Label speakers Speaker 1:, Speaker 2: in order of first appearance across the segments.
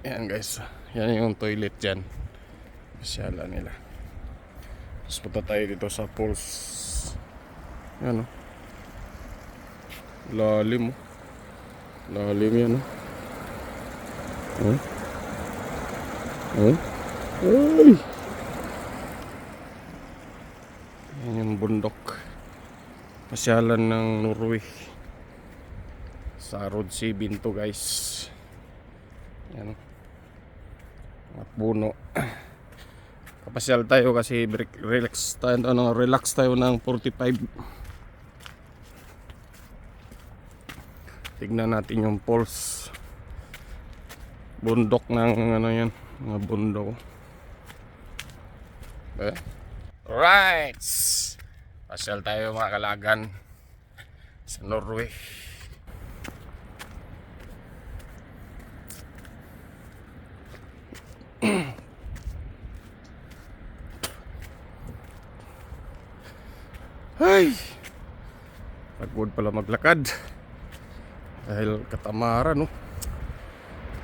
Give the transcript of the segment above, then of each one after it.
Speaker 1: Yan guys. Yan yung toilet dyan. Pasyala nila. Tapos punta tayo dito sa pools. Yan o. Lalim o. Lalim yan o. Oh. Oh. Ay! Yan yung bundok. Pasyalan ng Norway. Sa Road 7 to guys. Yan. At puno. Kapasyal tayo kasi relax tayo, ano, relax tayo ng 45. Tignan natin yung pulse. Bundok ng ano yan, mga bundok. Eh? Right! Pasyal tayo mga kalagan sa Norway. Ay! Pagod pala maglakad. Dahil katamaran, no?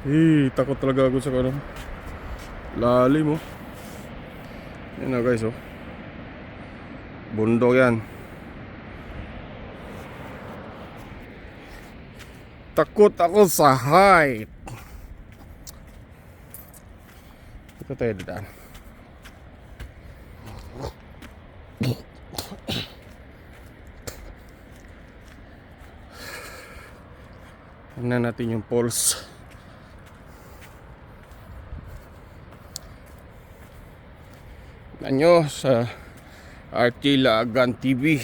Speaker 1: Eh, takot talaga ako sa ano. Lalim, oh. Yan na, guys, oh. Bundok yan. Takot ako sa height. Ito tayo daan. Tingnan natin yung pulse. Tingnan nyo sa Artila Agan TV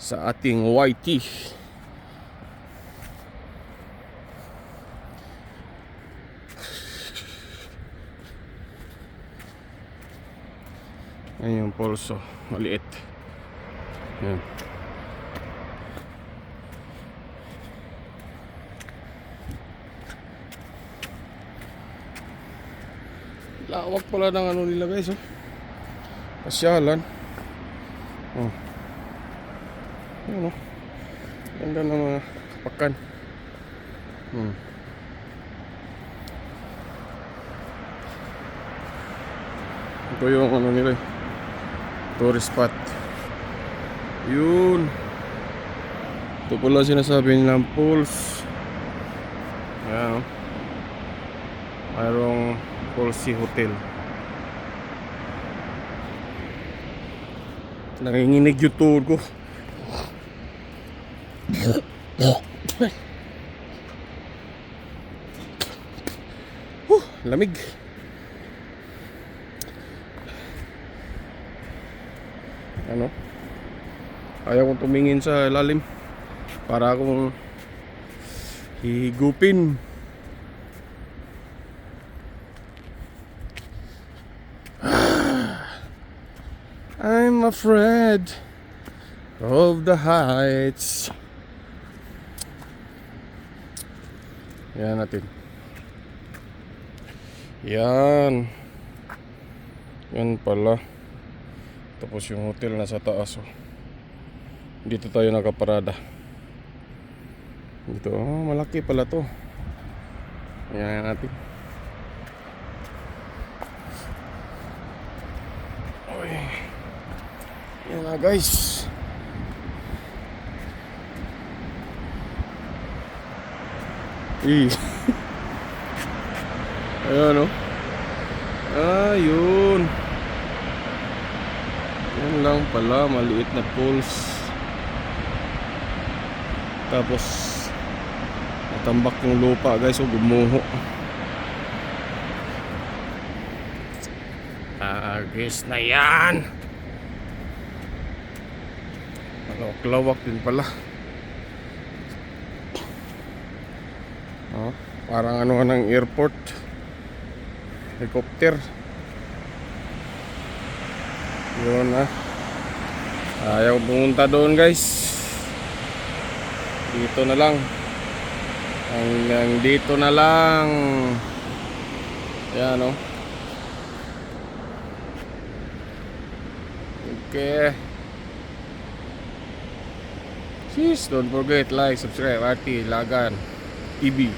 Speaker 1: sa ating YT. Ayan yung pulso, maliit. Yan. Lawak pala ng ano nila guys oh. Pasyalan. Oh. Ano? Ganda ng mga pakan. Hmm. Ito yung ano nila eh. Tourist spot. Yun. Ito pala sinasabi nilang pools. Ayan oh. Mayroong Polsi Hotel. Nanginginig yung tuhod ko. Huh, lamig. Ano? Ayaw kong tumingin sa lalim para akong hihigupin. I'm afraid of the heights. Yan natin. Yan. Yan pala. Tapos yung hotel nasa taas. Oh. Dito tayo nakaparada. Dito. Oh, malaki pala to. Yan natin. Yan na guys. Eh. Ayan o. Ayun. Yan lang pala, maliit na pulse. Tapos natambak yung lupa guys, o gumuho. Agis na yan. Malawak-lawak din pala. Oh, parang ano ng airport. Helicopter. Yun na. Ayaw pumunta doon guys. Dito na lang. Hanggang dito na lang. Yan oh. Okay. Please don't forget like, subscribe, RT, Lagan, TV.